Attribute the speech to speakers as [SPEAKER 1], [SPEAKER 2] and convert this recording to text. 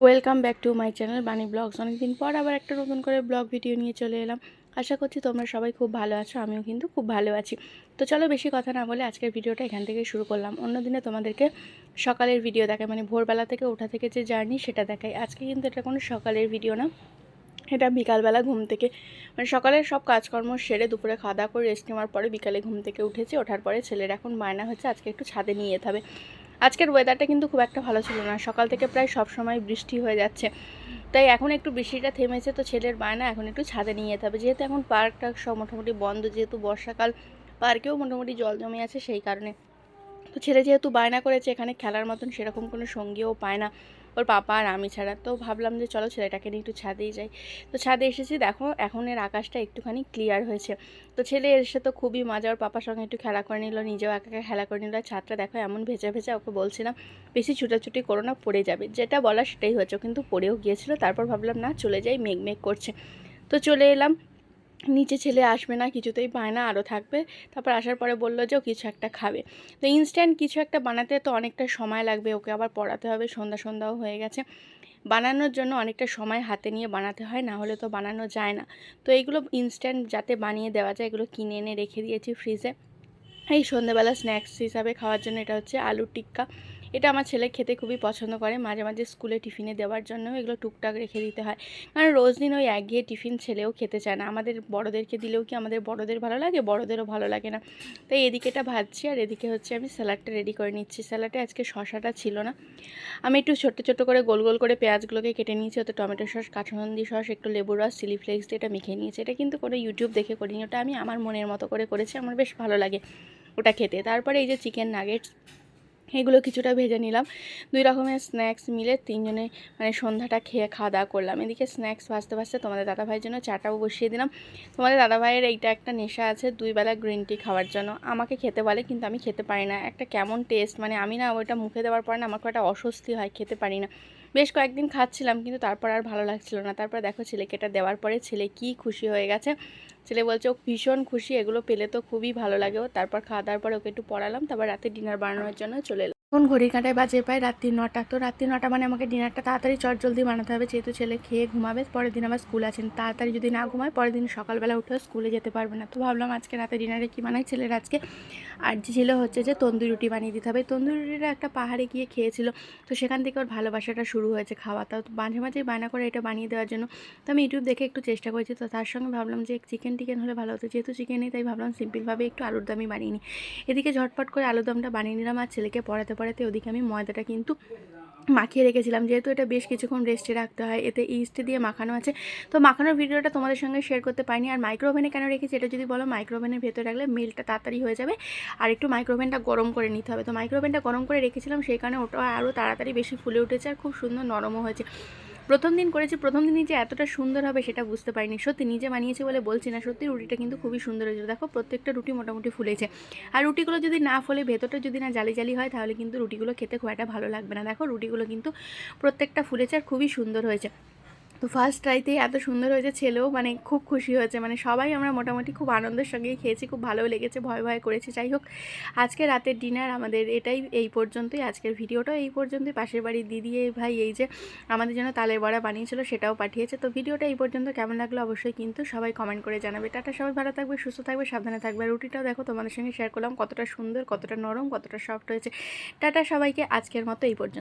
[SPEAKER 1] Welcome back to my channel Bani blogs অনেকদিন পর আবার একটা নতুন করে ব্লগ ভিডিও নিয়ে চলে এলাম। আশা করছি তোমরা সবাই খুব ভালো আছো, আমিও কিন্তু খুব ভালো আছি। তো চলো বেশি কথা না বলে আজকের ভিডিওটা এখান থেকে শুরু করলাম। অন্যদিনে তোমাদেরকে সকালের ভিডিও দেখায় মানে ভোরবেলা থেকে ওঠা থেকে যে জার্নি সেটা দেখাই। আজকে কিন্তু এটা কোনো সকালের ভিডিও না, এটা বিকালবেলা ঘুম থেকে। মানে সকালের সব কাজকর্ম সেরে দুপুরে খাওয়া দাওয়া করে রেস্ট নেওয়ার পরে বিকালে ঘুম থেকে উঠেছি। ওঠার পরে ছেলের এখন বায়না হচ্ছে, আজকে একটু ছাদে নিয়ে যেতে হবে। আজকের ওয়েদারটা কিন্তু খুব একটা ভালো ছিল না। সকাল থেকে প্রায় সব সময় বৃষ্টি হয়ে যাচ্ছে। তাই এখন একটু বৃষ্টিটা থেমেছে তো ছেলের বায়না এখন একটু ছাদে নিয়ে যেতে হবে। যেহেতু এখন পার্কটা সব মোটামুটি বন্ধ, যেহেতু বর্ষাকাল, পার্কেও মোটামুটি জল জমে আছে সেই কারণে। তো ছেলে যেহেতু বায়না করেছে, এখানে খেলার মতন সেরকম কোনো সঙ্গীও পায় না। ওর পাপা আর আমি ছাড়া। তো ভাবলাম যে চলো ছেলেটাকে নিয়ে একটু ছাদেই যাই। তো ছাদে এসেছি, দেখো এখন এর আকাশটা একটুখানি ক্লিয়ার হয়েছে। তো ছেলে এসে তো খুবই মজা, ওর পাপার সঙ্গে একটু খেলা করে নিল, নিজেও একা একা খেলা করে নিল। ছাদটা দেখো এমন ভেজা ভেজা, ওকে বলছিলাম বেশি ছুটাছুটি করো না, পড়ে যাবে। যেটা বলা সেটাই হয়েছে কিন্তু পড়েও গিয়েছিল। তারপর ভাবলাম না, চলে যাই, মেঘ মেঘ করছে। তো চলে এলাম। নিচে ছেলে আসবে না, কিছুতেই পায় না, আরও থাকবে। তারপর আসার পরে বলল যে ও কিছু একটা খাবে। তো ইনস্ট্যান্ট কিছু একটা বানাতে তো অনেকটা সময় লাগবে, ওকে আবার পড়াতে হবে, সন্ধ্যা সন্ধ্যাও হয়ে গেছে। বানানোর জন্য অনেকটা সময় হাতে নিয়ে বানাতে হয়, না হলে তো বানানো যায় না। তো এইগুলো ইনস্ট্যান্ট যাতে বানিয়ে দেওয়া যায়, এগুলো কিনে এনে রেখে দিয়েছি ফ্রিজে এই সন্ধ্যেবেলা স্ন্যাক্স হিসাবে খাওয়ার জন্য এটা হচ্ছে আলুর টিক্কা। এটা আমার ছেলে খেতে খুবই পছন্দ করে। মাঝে মাঝে স্কুলে টিফিনে দেওয়ার জন্য এগুলো টুকটাক রেখে দিতে হয়। কারণ রোজ দিন ওই একঘেয়ে টিফিন ছেলেও খেতে চায় না। আমাদের বড়োদেরকে দিলেও কি আমাদের বড়োদের ভালো লাগে? বড়োদেরও ভালো লাগে না। তাই এদিকে এটা ভাজছি আর এদিকে হচ্ছে আমি স্যালাডটা রেডি করে নিচ্ছি। স্যালাডে আজকে শশাটা ছিল না। আমি একটু ছোট্ট ছোট্ট করে গোল গোল করে পেঁয়াজগুলোকে কেটে নিয়েছি। ওতে টমেটো সস কাঁচানন্দি সস, একটু লেবুর রস, চিলি ফ্লেক্স দিয়ে এটা মেখে নিয়েছি। এটা কিন্তু কোনো ইউটিউব দেখে করিনি। ওটা আমি আমার মনের মতো করে করেছি। আমার বেশ ভালো লাগে ওটা খেতে। তারপরে এই যে চিকেন নাগেটস এগুলো কিছুটা ভেজে নিলাম। দুই রকমের স্ন্যাক্স মিলে তিনজনে মানে সন্ধ্যাটা খেয়ে খাওয়া দাওয়া করলাম। এদিকে স্ন্যাক্স ভাজতে ভাজতে তোমাদের দাদাভাইয়ের জন্য চাটাও বসিয়ে দিলাম। তোমাদের দাদাভাইয়ের এইটা একটা নেশা আছে দুইবেলা গ্রিন টি খাওয়ার জন্য। আমাকে খেতে বলে কিন্তু আমি খেতে পারি না। একটা কেমন টেস্ট মানে আমি না ওইটা মুখে দেওয়ার পর না আমার একটা অস্বস্তি হয়, খেতে পারি না। বেশ কয়েকদিন খাচ্ছিলাম, কিন্তু তারপর আর ভালো লাগছিল না। তারপর দেখো ছেলেকে এটা দেওয়ার পরে ছেলে কি খুশি হয়ে গেছে। ছেলে বলছে ও ভীষণ খুশি, এগুলো পেলে তো খুবই ভালো লাগে। ও তারপর খাওয়া দাওয়ার পরে ওকে একটু পড়ালাম, তারপর রাতে ডিনার বানানোর জন্য চলে এখন ঘড়ির কাঁটায় বাজে পায় রাত্রি নটা। তো রাত্রি নটা মানে আমাকে ডিনারটা তাড়াতাড়ি চট জলদি বানাতে হবে। যেহেতু ছেলে খেয়ে ঘুমাবে, পরের দিন আবার স্কুল আছেন তাড়াতাড়ি যদি না ঘুমায়, পরের দিন সকালবেলা উঠেও স্কুলে যেতে পারবে না। তো ভাবলাম আজকে রাতে ডিনারে কী বানাই? ছেলের আজকে আর যে ছিল হচ্ছে যে তন্দুরি রুটি বানিয়ে দিতে হবে। তন্দুরি রুটিটা একটা পাহাড়ে গিয়ে খেয়েছিল। তো সেখান থেকে ওর ভালোবাসাটা শুরু হয়েছে খাওয়া। তাও তো মাঝে মাঝেই বায়না করে এটা বানিয়ে দেওয়ার জন্য। তো আমি ইউটিউব দেখে একটু চেষ্টা করেছি। তো তার সঙ্গে ভাবলাম যে চিকেন টিকেন হলে ভালো হতো। যেহেতু চিকেন নেই তাই ভাবলাম সিম্পলভাবে একটু আলুর দমই বানিয়ে নিই। এদিকে ঝটপট করে আলুর দমটা বানিয়ে নিলাম আর ছেলেকে পড়াতে পড়াতে ওদিকে আমি ময়দাটা কিন্তু মাখিয়ে রেখেছিলাম। যেহেতু এটা বেশ কিছুক্ষণ রেস্টে রাখতে হয়, এতে ইস্ট দিয়ে মাখানো আছে। তো মাখানোর ভিডিওটা তোমাদের সঙ্গে শেয়ার করতে পারিনি। আর মাইক্রোওভেনে কেন রেখেছি এটা যদি বলো মাইক্রোওভেনের ভেতরে রাখলে মেলটা তাড়াতাড়ি হয়ে যাবে। আর একটু মাইক্রোওভেনটা গরম করে নিতে হবে। তো মাইক্রোওভেনটা গরম করে রেখেছিলাম, সেই কারণে ওটা আরও তাড়াতাড়ি বেশি ফুলে উঠেছে আর খুব সুন্দর নরমও হয়েছে। প্রথম দিন করেছি, প্রথম দিনই যে এতটা সুন্দর হবে সেটা বুঝতে পারিনি। সত্যি নিজে বানিয়েছি বলে বলছি না, সত্যি রুটিটা কিন্তু খুবই সুন্দর হয়েছিল। দেখো, প্রত্যেকটা রুটি মোটামুটি ফুলেছে। আর রুটিগুলো যদি না ফলে, ভেতরটা যদি না জালি জালি হয়, তাহলে কিন্তু রুটিগুলো খেতে খুব একটা ভালো লাগবে না। দেখো, রুটিগুলো কিন্তু প্রত্যেকটা ফুলেছে আর খুবই সুন্দর হয়েছে। তো ফার্স্ট ট্রাইতেই এত সুন্দর হয়েছে, ছেলেও মানে খুব খুশি হয়েছে। মানে সবাই আমরা মোটামুটি খুব আনন্দের সঙ্গেই খেয়েছি, খুব ভালোও লেগেছে, ভয় ভয় করেছি। যাই হোক, আজকে রাতের ডিনার আমাদের এটাই, এই পর্যন্তই। আজকের ভিডিওটাও এই পর্যন্তই। পাশের বাড়ির দিদি ভাই, এই যে আমাদের জন্য তালের বড়া বানিয়েছিল, সেটাও পাঠিয়েছে। তো ভিডিওটা এই পর্যন্ত কেমন লাগল অবশ্যই কিন্তু সবাই কমেন্ট করে জানাবে। টাটা সবাই, ভালো থাকবে, সুস্থ থাকবে, সাবধানে থাকবে। রুটিটাও দেখো, তোমাদের সঙ্গে শেয়ার করলাম কতটা সুন্দর, কতটা নরম, কতটা সফট হয়েছে। টাটা সবাইকে, আজকের মতো এই পর্যন্ত।